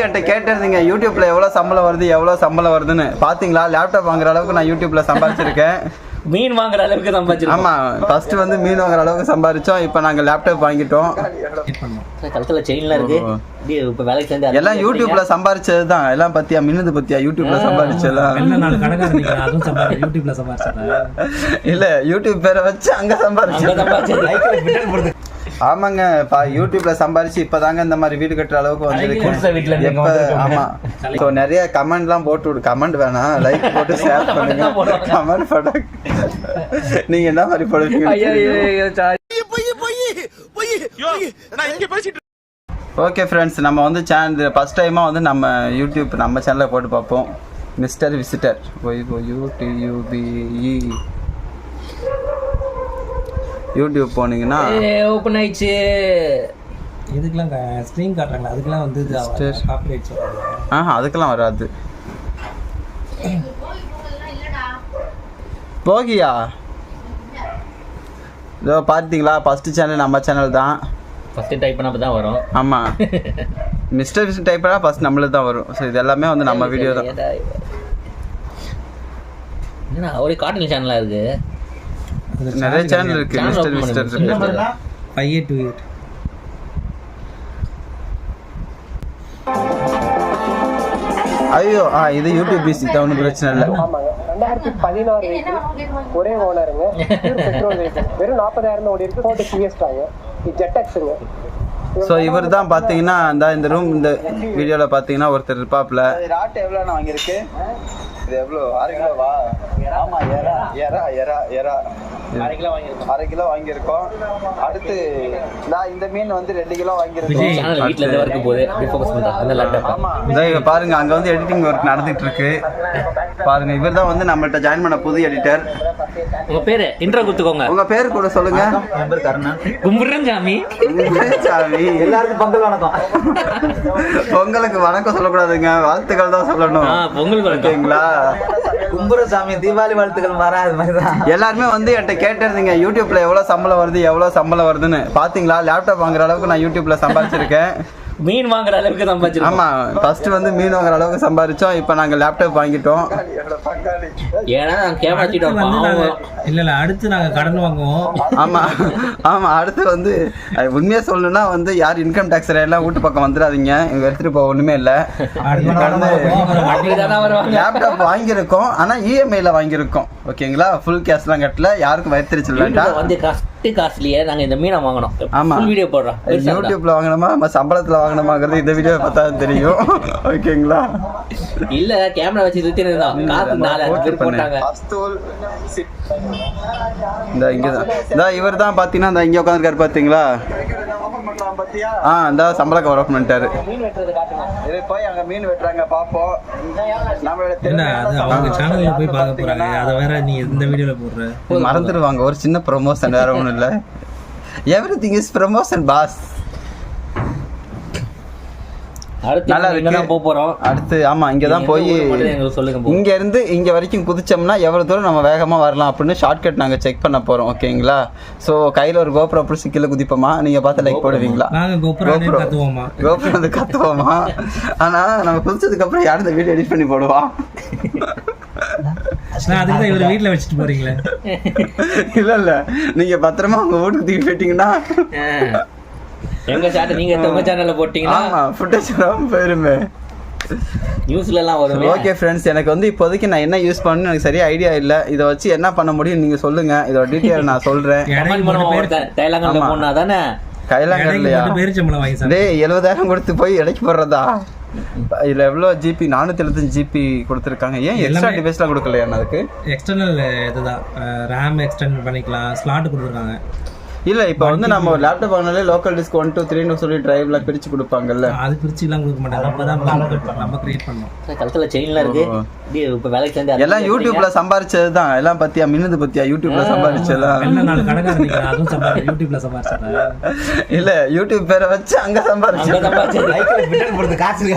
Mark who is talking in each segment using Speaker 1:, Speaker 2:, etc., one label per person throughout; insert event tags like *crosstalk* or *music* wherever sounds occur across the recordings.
Speaker 1: என்கிட்ட கேட்டிருந்தீங்க யூடியூப்ல எவ்வளவு சம்பளம் வருது எவ்வளவு சம்பளம் வருதுன்னு. பாத்தீங்களா? லேப்டாப் வாங்குற அளவுக்கு நான் யூடியூப்ல சம்பாதிச்சிருக்கேன்.
Speaker 2: மீன் வாங்குற அளவுக்கு சம்பாதிச்சிருக்கோம்.
Speaker 1: ஆமா ஃபர்ஸ்ட் வந்து மீன் வாங்குற அளவுக்கு சம்பாதிச்சோம் இப்போ நாங்க லேப்டாப் வாங்கிட்டோம்.
Speaker 2: கழுத்துல செயின்லாம் இருக்கு. அப்படியே இப்ப வேலைக்கு சேர்ந்து
Speaker 1: எல்லாம் யூடியூப்ல சம்பாதிச்சது தான் எல்லாம் பத்தியா? மின்னது பத்தியா? யூடியூப்ல சம்பாதிச்சதெல்லாம்
Speaker 3: வெளில நாலு கடைக்காரன் நிக்கிறான், அதுவும் சம்பாதி யூடியூப்ல சம்பாதிச்சாங்க
Speaker 1: இல்ல யூடியூப் பேரை வச்சு அங்க சம்பாதிச்சது. ஆமாங்க பா யூடியூப்ல சம்பாரிச்சு இப்பதாங்க இந்த மாதிரி வீடு கட்டுற அளவுக்கு
Speaker 2: குடிசை வீட்டுல
Speaker 1: வந்திருக்கு எப்ப. ஆமா. ஸோ நிறைய கமெண்ட்லாம் போட்டு விடு. கமெண்ட் வேணாம் லைக் போட்டு ஷேர் பண்ணுங்க. கமெண்ட் போட நீங்க என்ன மாதிரி போடுவீங்க ஓகே ஃப்ரெண்ட்ஸ் நம்ம வந்து சேனல் ஃபர்ஸ்ட் டைமாக வந்து நம்ம யூடியூப் நம்ம சேனலில் போட்டு பார்ப்போம். Mister Visitor Y O U T U B E YouTube போனீங்கன்னா
Speaker 2: ஓபன் ஆயிடுச்சு.
Speaker 3: இதுக்கெல்லாம் ஸ்க்ரீன் காட்டுறாங்களா அதுக்கெல்லாம் வந்து. காப்பிரைட்
Speaker 1: அதுக்கெல்லாம் வராது. போகியா? இதோ பார்த்தீங்களா ஃபஸ்ட்டு சேனல் நம்ம சேனல் தான்.
Speaker 2: ஃபர்ஸ்ட் டைப் பண்ணப்ப தான் வரும்.
Speaker 1: ஆமாம் மிஸ்டர் விசிட் டைப் பண்ணால் ஃபஸ்ட் நம்மளுக்கு தான் வரும். ஸோ இது எல்லாமே வந்து நம்ம வீடியோ தான்.
Speaker 2: என்ன ஒரே கார்ட்டூன் சேனலா இருக்கு?
Speaker 1: நிறைய சேனல் இருக்கு. Mister Mister
Speaker 3: five eight two eight
Speaker 1: ஐயோ ஆ இது யூடியூப் பிசி தான் ஒன்றும் பிரச்சனை இல்லை.
Speaker 4: ஆமாங்க ரெண்டாயிரத்தி பதினாறு ஒரே ஓனருங்க பெட்ரோல் வெறும் நாற்பதாயிரம் ஓடி இருக்கு ஃபோர்டு சிஎஸ்டாங்க இது ஜெட்டக்ஸுங்க
Speaker 1: ஸோ இவர் தான் பார்த்தீங்கன்னா இந்த இந்த ரூம் இந்த வீடியோவில் பார்த்தீங்கன்னா ஒருத்தர் இருப்பாப்ல. ராட் எவ்வளோ வாங்கியிருக்கு? இது எவ்வளோ? அரை கிலோவா? ஆமா எரா எரா எரா எரா
Speaker 2: அரை கிலோ வாங்கியிருக்கோம்.
Speaker 1: அரை கிலோ வாங்கியிருக்கோம். அடுத்து நான் இந்த மீன் வந்து ரெண்டு கிலோ வாங்கியிருக்கோம்.
Speaker 2: வீட்ல இருந்து வரைக்கும் போகுது அப்படியே ஃபோக்கஸ் பண்றாங்க அந்த லேப்டாப்
Speaker 1: ஆமா. இதோ இங்க பாருங்க அங்க வந்து எடிட்டிங் ஒர்க் நடந்துட்டு இருக்கு பாருங்க இவர் தான் வந்து நம்மள்ட்ட ஜாயின் பண்ண புது எடிட்டர்
Speaker 2: உங்க பேரு? இன்ட்ரோ கொடுத்துக்கோங்க.
Speaker 1: உங்க பேர் கூட சொல்லுங்க.
Speaker 2: கும்பிடுறேன் சாமி.
Speaker 1: சாமி. எல்லாருக்கும் பொங்கல் வணக்கம். பொங்கலுக்கு வணக்கம் சொல்லக்கூடாதுங்க. வாழ்த்துக்கள் தான் சொல்லணும்.
Speaker 2: ஆ பொங்கல் வணக்கம்.
Speaker 1: ஓகேங்களா?
Speaker 5: கும்புரசாமி தீபாவளி வாழ்த்துக்கள் மாறா அது மாதிரி தான்
Speaker 1: எல்லாருமே வந்து என்கிட்ட கேட்டிருந்தீங்க யூடியூப்ல எவ்வளவு சம்பளம் வருது எவ்வளவு சம்பளம் வருதுன்னு. பாத்தீங்களா? லேப்டாப் வாங்குற அளவுக்கு நான் யூடியூப்ல சம்பாதிச்சிருக்கேன்
Speaker 2: மீன் வாங்குற அளவுக்கு சம்பாதிச்சிருக்கோம்
Speaker 1: ஆமா ஃபர்ஸ்ட் வந்து மீன் வாங்குற அளவுக்கு சம்பாதிச்சோம் இப்போ நாங்க லேப்டாப் வாங்கிட்டோம்.
Speaker 2: ஏன்னா நாங்க இருப்போம்
Speaker 3: இல்ல இல்ல அடுத்து நாங்க கடன் வாங்குவோம்.
Speaker 1: ஆமா ஆமா அடுத்து வந்து உண்மையா சொல்லணும்னா வந்து யார் இன்கம் டேக்ஸ் எல்லாம் வீட்டு பக்கம் வந்துடாதீங்க. இங்க எடுத்துட்டு போக ஒண்ணுமே இல்ல. லேப்டாப் வாங்கியிருக்கோம் ஆனா E இஎம்ஐல வாங்கியிருக்கோம். ஓகேங்களா? ஃபுல் கேஷ்லாம் கட்டல. யாருக்கும் வயிற்றுச்சல் வேண்டாம்.
Speaker 2: வந்து காஸ்ட் காஸ்ட்லியே நாங்க இந்த மீனை வாங்கணும்.
Speaker 1: ஆமா.
Speaker 2: ஃபுல் வீடியோ போடுறோம்.
Speaker 1: யூடியூப்ல வாங்கினோமா நம்ம சம்பளத்துல வாங்கினோமாங்கிறது இந்த வீடியோ பார்த்தா தெரியும். ஓகேங்களா?
Speaker 2: இல்ல கேமரா வச்சு சுத்தி இருந்தான் காசு நாலு அஞ்சு பேர் போட்டாங்க.
Speaker 1: இந்த இங்க தான் இந்த இவர் தான் பாத்தீங்கன்னா இந்த இங்க உட்காந்துருக்காரு பாத்தீங்களா ஆ இந்த சம்பள கவர் ஓப்பன் பண்ணிட்டாரு. இது போய் அங்க மீன் வெட்டுறாங்க பாப்போம். நம்மளோட
Speaker 3: என்ன அது அவங்க சேனல்ல போய் பார்க்க போறாங்க. அதை வேற நீ இந்த வீடியோல போடுற.
Speaker 1: மறந்துடுவாங்க. ஒரு சின்ன ப்ரொமோஷன் வேற ஒன்றும் இல்லை. Everything is promotion boss நல்லா இருக்கு.
Speaker 2: போறோம்.
Speaker 1: அடுத்து ஆமா இங்க தான் போய்
Speaker 2: சொல்லுங்க.
Speaker 1: இங்க இருந்து இங்க வரைக்கும் குதிச்சோம்னா எவ்வளவு தூரம் நம்ம வேகமா வரலாம் அப்படின்னு ஷார்ட்கட் நாங்க செக் பண்ண போறோம் ஓகேங்களா சோ கையில ஒரு கோபுரம் அப்படி கீழே குதிப்போமா? நீங்க பார்த்து லைக் போடுவீங்களா?
Speaker 3: நாங்க கோபுரம்
Speaker 1: கோபுரம் வந்து கத்துவோமா? ஆனா நம்ம குதிச்சதுக்கு அப்புறம் யாரும் இந்த வீடியோ எடிட் பண்ணி போடுவா?
Speaker 3: நான் அதுக்கு தான் இவர் வீட்டுல வச்சுட்டு போறீங்களே.
Speaker 1: இல்ல இல்ல. நீங்க பத்திரமா உங்க வீட்டுக்கு தூக்கி போயிட்டீங்கன்னா.
Speaker 2: எங்க சாட்டை நீங்க உங்க சேனல்ல போட்டீங்கன்னா
Speaker 1: ஆமா ஃபுட்டேஜ் போயிருமே.
Speaker 2: நியூஸ்ல எல்லாம் வருமே.
Speaker 1: ஓகே ஃப்ரெண்ட்ஸ் எனக்கு வந்து இப்போதைக்கு நான் என்ன யூஸ் பண்ணணும் எனக்கு சரியா ஐடியா இல்ல. இதை வச்சு என்ன பண்ண முடியும் நீங்க சொல்லுங்க. இதோட டீட்டெயில் நான் சொல்றேன். *laughs* ஆமா.
Speaker 2: போனா தானே
Speaker 1: இல்லையா. டேய் எழுபதாயிரம் கொடுத்து போய் இடைக்கு போடுறதா? இதுல எவ்வளவு ஜிபி நானூத்தி எழுபத்தஞ்சு ஜிபி கொடுத்துருக்காங்க. ஏன் எக்ஸ்ட்ரா டிவைஸ்லாம் கொடுக்கலையா அதுக்கு?
Speaker 3: எக்ஸ்டர்னல் இதுதான் ரேம் எக்ஸ்டெண்ட் பண்ணிக்கலாம். ஸ்லாட் கொடுத்துருக்காங்க.
Speaker 1: இல்ல இப்போ வந்து நம்ம லேப்டாப் வாங்கினாலே லோக்கல் டிஸ்க் ஒன் டூ த்ரீன்னு சொல்லி டிரைவ்ல பிரிச்சு கொடுப்பாங்கல்ல.
Speaker 3: அது பிரிச்சு எல்லாம் கொடுக்க மாட்டாங்க. நம்ம தான் நம்ம- நம்ம கிரியேட் பண்ணோம்
Speaker 2: கழுத்துல செயின்லாம் இருக்கு. இப்ப வேலைக்கு சேர்ந்து
Speaker 1: எல்லாம் யூடியூப்ல சம்பாரிச்சது தான். எல்லாம் பத்தியா? மின்னது பத்தியா? யூடியூப்ல சம்பாரிச்சதெல்லாம்
Speaker 3: யூடியூப்ல சம்பாதிச்சாங்க
Speaker 1: இல்ல யூடியூப் பேரை வச்சு அங்க
Speaker 5: போடுறது காசு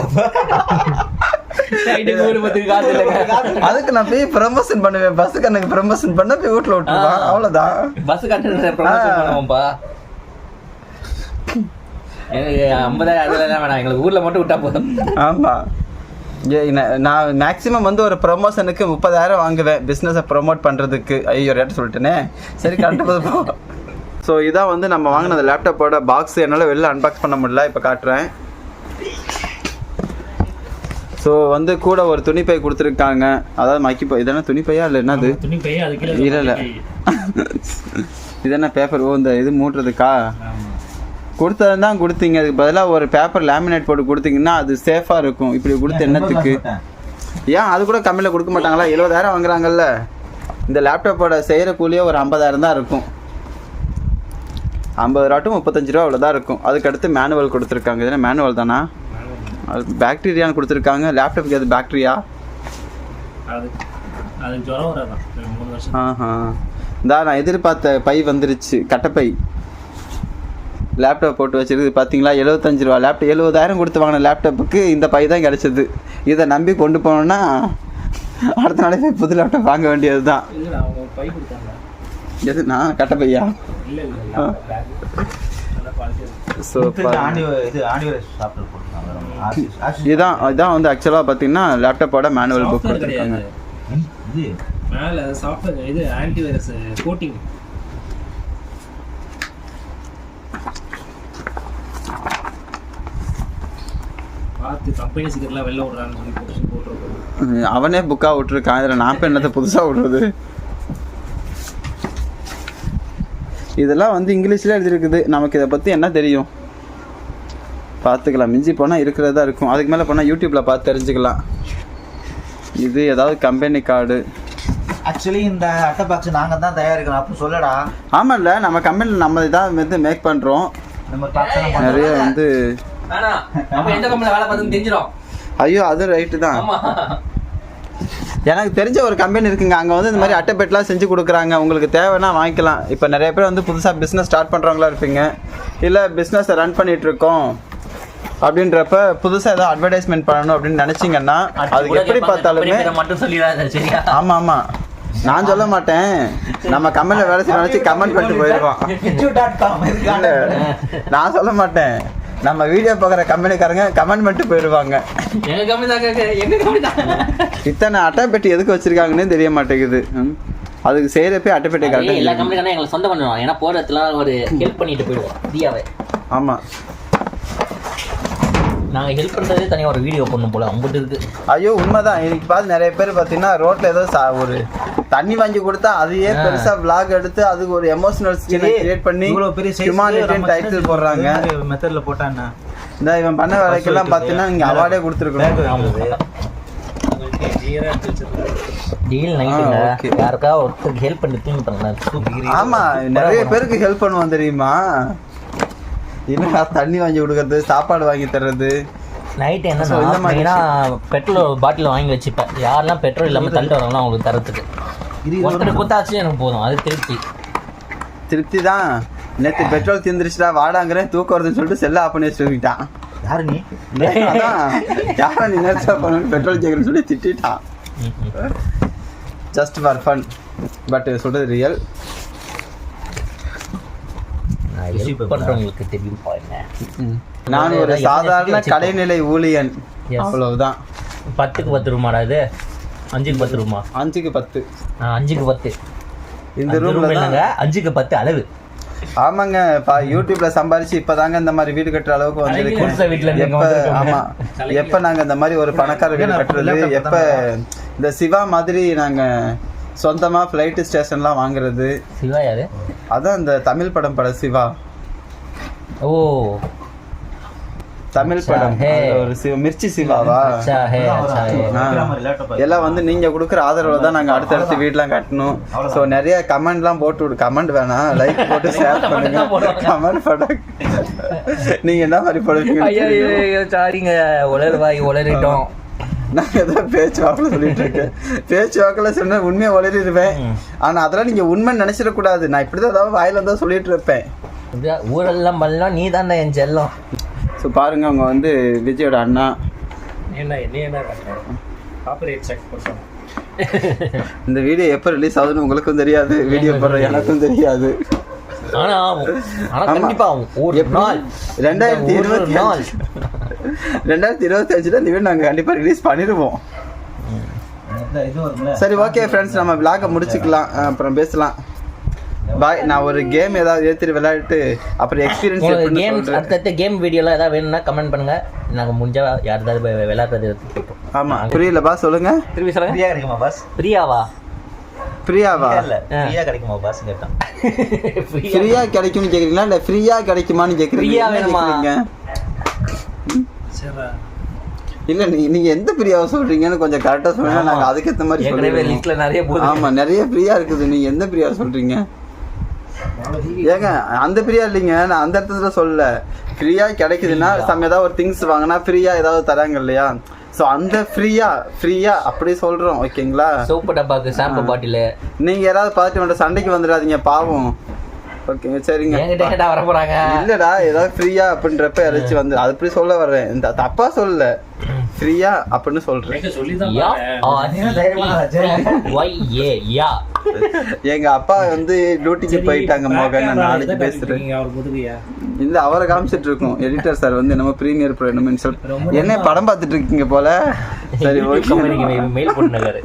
Speaker 1: அதுக்கு நான் போய் ப்ரமோஷன் பண்ணுவேன். பஸ் கண்ணுக்கு ப்ரமோஷன் பண்ண போய் வீட்டுல விட்டுருவான். அவ்வளவுதான்.
Speaker 2: பஸ் கட்டணம் ப்ரமோஷன் பண்ணுவோம்ப்பா எனக்கு ஐம்பதாயிரம் அதுல வேணாம். எங்களுக்கு ஊர்ல மட்டும் விட்டா போதும்.
Speaker 1: ஆமாம் நான் மேக்ஸிமம் வந்து ஒரு ப்ரொமோஷனுக்கு முப்பதாயிரம் வாங்குவேன். பிஸ்னஸை ப்ரோமோட் பண்ணுறதுக்கு ஐயோ ரேட் சொல்லிட்டேனே. சரி கரெக்டாக ஸோ *laughs* இதான் வந்து நம்ம வாங்கின அந்த லேப்டாப்போட பாக்ஸ் என்னால் வெளில அன்பாக்ஸ் பண்ண முடியல. இப்போ காட்டுறேன். ஸோ வந்து கூட ஒரு துணிப்பை கொடுத்துருக்காங்க. அதாவது மக்கி பை இதென்ன துணிப்பையா இல்லை என்னது?
Speaker 3: துணி பையன் அது கீழே
Speaker 1: இல்ல, இல்ல. இது என்ன பேப்பர் ஓ இந்த இது மூட்டுறதுக்கா? கொடுத்தது தான் கொடுத்தீங்க. அதுக்கு பதிலாக ஒரு பேப்பர் லேமினேட் போட்டு கொடுத்தீங்கன்னா அது சேஃபாக இருக்கும். இப்படி கொடுத்து என்னத்துக்கு? ஏன்? அது கூட கம்மியில் கொடுக்க மாட்டாங்களா? எழுபதாயிரம் வாங்குறாங்கல்ல. இந்த லேப்டாப்போட செய்கிற கூலியே ஒரு ஐம்பதாயிரம் தான் இருக்கும். ஐம்பது ரூபா டு முப்பத்தஞ்சு ரூபா அவ்வளோதான் இருக்கும். அதுக்கடுத்து மேனுவல் கொடுத்துருக்காங்க. இதுனா மேனுவல் தானா? அது பேக்டீரியான்னு கொடுத்துருக்காங்க. லேப்டாப்புக்கு அது பேக்டீரியா
Speaker 3: அது ஜுரம்
Speaker 1: ஆஹா. இந்தா நான் எதிர்பார்த்த பை வந்துருச்சு. கட்டப்பை. லேப்டாப் போட்டு வச்சிருக்கு பார்த்தீங்களா எழுபத்தஞ்சு ரூபா. லேப்டாப் எழுபதாயிரம் கொடுத்து வாங்கின லேப்டாப்புக்கு இந்த பை தான் கிடச்சிது. இதை நம்பி கொண்டு போனோன்னா அடுத்த நாளே போய் புது லேப்டாப் வாங்க வேண்டியது தான்
Speaker 3: இல்லை அவங்க ஒரு பை கொடுத்தாங்க.
Speaker 1: எது நான்? கட்டப்பையா?
Speaker 3: இல்லை இல்லை நல்லா குவாலிட்டியாக
Speaker 1: ஸோ
Speaker 5: ஆண்டி இது ஆசிஸ் ஆசிஸ்
Speaker 1: இதான் இதான் வந்து ஆக்சுவலாக பார்த்தீங்கன்னா லேப்டாப்போட மேனுவல் புக் கொடுத்துருக்காங்க.
Speaker 5: இது
Speaker 3: மேலே சாஃப்ட்வேர் இது ஆன்டி வைரஸ் கோட்டிங்
Speaker 1: அவனே புக்காக விட்ருக்கான் இதில் நான் இப்போ என்னத்தை புதுசாக விட்றது? இதெல்லாம் வந்து இங்கிலீஷில் எழுதியிருக்குது. நமக்கு இதை பற்றி என்ன தெரியும்? பார்த்துக்கலாம். மிஞ்சி போனால் இருக்கிறதா இருக்கும். அதுக்கு மேலே போனால் யூடியூப்பில் பார்த்து தெரிஞ்சுக்கலாம். இது ஏதாவது கம்பெனி கார்டு
Speaker 5: ஆக்சுவலி இந்த அட்டை பாக்ஸ் நாங்க தான் தயாரிக்கிறோம். அப்போ சொல்லடா.
Speaker 1: ஆமாம்ல நம்ம கம்பெனியில் நம்ம இதான் வந்து மேக் பண்ணுறோம் நிறைய வந்து ஐயோ அது ரைட்டு தான்.
Speaker 2: ஆமா.
Speaker 1: எனக்கு தெரிஞ்ச ஒரு கம்பெனி இருக்குங்க. அங்கே வந்து இந்த மாதிரி அட்டைப்பெட்டிலாம் செஞ்சு கொடுக்குறாங்க. உங்களுக்கு தேவைன்னா வாங்கிக்கலாம். இப்போ நிறைய பேர் வந்து புதுசாக பிஸ்னஸ் ஸ்டார்ட் பண்ணுறவங்களா இருப்பீங்க. இல்லை பிஸ்னஸை ரன் பண்ணிட்டு இருக்கோம். அப்படின்றப்ப புதுசாக ஏதோ அட்வர்டைஸ்மெண்ட் பண்ணணும் அப்படின்னு நினச்சிங்கன்னா அதுக்கு எப்படி பார்த்தாலுமே
Speaker 2: மட்டும் சொல்லிடாத சரியா?
Speaker 1: ஆமாம் ஆமாம் நான் சொல்ல மாட்டேன். நம்ம கம்பெனியில் வேலை செய்ய நினச்சி கமெண்ட் பண்ணிட்டு இல்ல, நான் சொல்ல மாட்டேன். நம்ம வீடியோ பார்க்குற கம்பெனிக்காரங்க கமெண்ட் பண்ணிட்டு போயிடுவாங்க. இத்தனை அட்டைப்பெட்டி எதுக்கு வச்சிருக்காங்கன்னே தெரிய மாட்டேங்குது. அதுக்கு செய்கிறப்பே அட்டைப்பெட்டி
Speaker 2: அதே எல்லா
Speaker 1: கரெக்டாக
Speaker 2: கம்பெனிக்காரனும் எங்களுக்கு சொந்தம் பண்ணுவான் ஏன்னா இடத்துல ஒரு ஹெல்ப் பண்ணிட்டு போயிடுவோம். ஃப்ரீயாவே.
Speaker 1: ஆமாம்
Speaker 2: நாங்க ஹெல்ப் பண்றதே தனியா ஒரு வீடியோ பண்ணும் போல அம்பிட்டு இருக்கு.
Speaker 1: ஐயோ உண்மைதான். இன்னைக்கு பார்த்து நிறைய பேர் பார்த்தீங்கன்னா ரோட்ல ஏதோ சா- ஒரு தண்ணி வாங்கி கொடுத்தா அதையே பெருசா vlog எடுத்து அதுக்கு ஒரு எமோஷனல் ஸ்கினை கிரியேட் பண்ணி
Speaker 5: இவ்வளவு பெரிய
Speaker 1: ஹியூமானிட்டின்னு டைட்டில் போடுறாங்க.
Speaker 5: மெத்தட்ல போட்டா என்ன?
Speaker 1: இந்த இவன் பண்ண வேலைக்கெல்லாம் பார்த்தீங்கன்னா இங்கே அவார்டே கொடுத்துருக்கணும்.
Speaker 2: யாருக்கா ஒருத்தருக்கு ஹெல்ப் பண்ணி தூங்கி பண்ணலாம்.
Speaker 1: ஆமா நிறைய பேருக்கு ஹெல்ப் பண்ணுவோம் தெரியுமா? என்ன தண்ணி வாங்கி கொடுக்கறது? சாப்பாடு வாங்கி தர்றது?
Speaker 2: நைட்
Speaker 1: மாதிரி
Speaker 2: மெயினா பெட்ரோல் பாட்டில் வாங்கி வச்சுப்பேன். யாரெல்லாம் பெட்ரோல் இல்லாம தள்ளிட்டு வராங்களோ அவங்களுக்கு தரத்துக்கு. ஒருத்தர் கொடுத்தாச்சு எனக்கு போதும். அது திருப்தி.
Speaker 1: திருப்தி தான் நேற்று பெட்ரோல் தீர்ந்துருச்சுடா வாடாங்கிறேன் தூக்கம் வருதுன்னு சொல்லிட்டு செல்ல ஆஃப் பண்ணி வச்சுக்கிட்டான்
Speaker 5: யாரு நீ?
Speaker 1: யாரா நீ நேரத்தில் பண்ணு பெட்ரோல் கேட்குறேன்னு சொல்லி திட்டான் ஜஸ்ட் ஃபார் ஃபன் பட் சொல்றது ரியல்
Speaker 2: ஹெல்ப் பண்றவங்களுக்கு தெரியும் பாருங்க
Speaker 1: நான் ஒரு சாதாரண கடைநிலை ஊழியன். அவ்வளவுதான்.
Speaker 2: பத்துக்கு பத்து ரூமாடா இது? அஞ்சுக்கு பத்து ரூமா
Speaker 1: அஞ்சுக்கு பத்து.
Speaker 2: அஞ்சுக்கு பத்து.
Speaker 1: இந்த தான்
Speaker 2: இல்லைங்க அஞ்சுக்கு பத்து அளவு.
Speaker 1: ஆமாங்க பா யூடியூப்ல சம்பாரிச்சு இப்பதாங்க இந்த மாதிரி வீடு கட்டுற அளவுக்கு
Speaker 2: இருந்து
Speaker 1: எப்ப. ஆமா. எப்ப நாங்க இந்த மாதிரி ஒரு பணக்கார வீடு கட்டுறது எப்ப இந்த சிவா மாதிரி நாங்க சொந்தமா ஃப்ளைட் ஸ்டேஷன்லாம் வாங்குறது.
Speaker 2: சிவா யாரு?
Speaker 1: அதான் இந்த தமிழ் படம் பட சிவா.
Speaker 2: ஓ.
Speaker 1: தமிழ் படம். ஒரு சிவ மிர்ச்சி சிவாவா. எல்லாம் வந்து நீங்க கொடுக்குற ஆதரவு தான் நாங்க அடுத்தடுத்து வீட்லாம் கட்டணும். ஸோ நிறைய கமெண்ட்லாம் போட்டு விடு. கமெண்ட் வேணாம் லைக் போட்டு ஷேர் பண்ணுங்க. கமெண்ட் போட *laughs* நீங்க என்ன மாதிரி
Speaker 2: ஐயா
Speaker 1: போடுவீங்க
Speaker 2: சாரிங்க உளறுவாய் உளறிட்டோம்.
Speaker 1: நான் ஏதோ பேச்சு வாக்கில் சொல்லிட்டு இருக்கேன். பேச்சு வாக்கில் சொன்னா உண்மையை வளரிடுவேன்
Speaker 2: ம்.
Speaker 1: ஆனா அதெல்லாம் நீங்க உண்மை நினைச்சிடக்கூடாது நான் இப்படிதான் ஏதாவது வாயில இருந்தா சொல்லிட்டு இருப்பேன்.
Speaker 2: ஊரெல்லாம் பண்ணலாம் நீ தானே என் செல்லம்.
Speaker 1: ஸோ பாருங்க அவங்க வந்து விஜயோட அண்ணா.
Speaker 3: என்ன என்ன காப்பரேட் செக் பண்ணுறோம்
Speaker 1: இந்த வீடியோ எப்போ ரிலீஸ் ஆகுதுன்னு உங்களுக்கும் தெரியாது. வீடியோ போடுற *laughs* எனக்கும் தெரியாது.
Speaker 2: ஆனா ஆகும் ஆனா. கண்டிப்பா ஆகும் ஒரு? நாள்.
Speaker 1: ரெண்டாயிரத்தி இருபத்தி
Speaker 2: நாள்.
Speaker 1: ரெண்டாயிரத்தி இருபத்தி அஞ்சுல இந்த வீடு நாங்க கண்டிப்பா ரிலீஸ் பண்ணிடுவோம் சரி ஓகே ஃப்ரெண்ட்ஸ் நம்ம விளாக முடிச்சுக்கலாம். அப்புறம் பேசலாம். பாய் நான் ஒரு கேம் ஏதாவது ஏற்றிட்டு விளையாட்டு அப்புறம் எக்ஸ்பீரியன்ஸ்
Speaker 2: கேம் அடுத்தடுத்த கேம் வீடியோலாம் ஏதாவது வேணும்னா கமெண்ட் பண்ணுங்க. நாங்க முடிஞ்சா யார் ஏதாவது விளையாடுறது கேட்போம்.
Speaker 1: ஆமா. புரியலப்பா சொல்லுங்க.
Speaker 2: திருப்பி சொல்லுங்க.
Speaker 5: ஃப்ரீயா கிடைக்குமா பாஸ்
Speaker 2: பிரியாவா?
Speaker 1: ஃப்ரீயாவா
Speaker 5: இல்ல. ஃப்ரீயா கிடைக்குமா பாஸ் கேட்டான்.
Speaker 2: பிரியா
Speaker 1: ஃப்ரீயா கிடைக்கும்னு கேக்குறீங்களா? இல்ல ஃப்ரீயா கிடைக்குமான்னு கேக்குறீங்க என்ன
Speaker 2: வேணுமா?
Speaker 3: சரிடா
Speaker 1: இல்ல நீங்க எந்த ஃப்ரீயாவை சொல்றீங்கன்னு கொஞ்சம் கரெக்டா சொன்னா நாங்க அதுக்கேத்த மாதிரி
Speaker 2: ஏற்கனவே
Speaker 1: சொல்லுவோம்
Speaker 2: லிஸ்ட்ல நிறைய போகுது.
Speaker 1: ஆமா நிறைய ஃப்ரீயா இருக்குது. நீங்க எந்த ஃப்ரீயா சொல்றீங்க? ஏங்க அந்த ஃப்ரீயா இல்லைங்க. நான் அந்த இடத்துல சொல்லல. ஃப்ரீயா கிடைக்குதுன்னா சம் ஏதாவது ஒரு திங்ஸ் வாங்கினா ஃப்ரீயா ஏதாவது தராங்க இல்லையா? ஸோ அந்த ஃப்ரீயா ஃப்ரீயா அப்படி சொல்றோம். ஓகேங்களா
Speaker 2: சோப்பு டப்பாக்கு ஷாம்பு பாட்டில்
Speaker 1: நீங்க யாராவது பார்த்து வேண்டாம் சண்டைக்கு வந்துடாதீங்க பாவம். ஓகேங்க சரிங்க.
Speaker 2: என்கிட்ட கேட்டா வர போறாங்க
Speaker 1: இல்லடா ஏதாவது ஃப்ரீயா அப்படின்றப்ப யாராச்சும் வந்து அது அப்படி சொல்ல வர்றேன். இந்த தப்பா சொல்லல. ஃப்ரீயா அப்படின்னு சொல்றேன். எங்க அப்பா வந்து டியூட்டிக்கு போயிட்டாங்க மோகன். நான் நாளைக்கு பேசுறேன். இந்த அவரை காமிச்சிட்டு இருக்கோம் எடிட்டர் சார் வந்து என்னமோ ப்ரீமியர் ப்ரோ என்னமோ என்ன படம் பார்த்துட்டு இருக்கீங்க போல. சரி ஓகே
Speaker 2: கம்பெனிக்கு மெயில் பண்ணுறாரு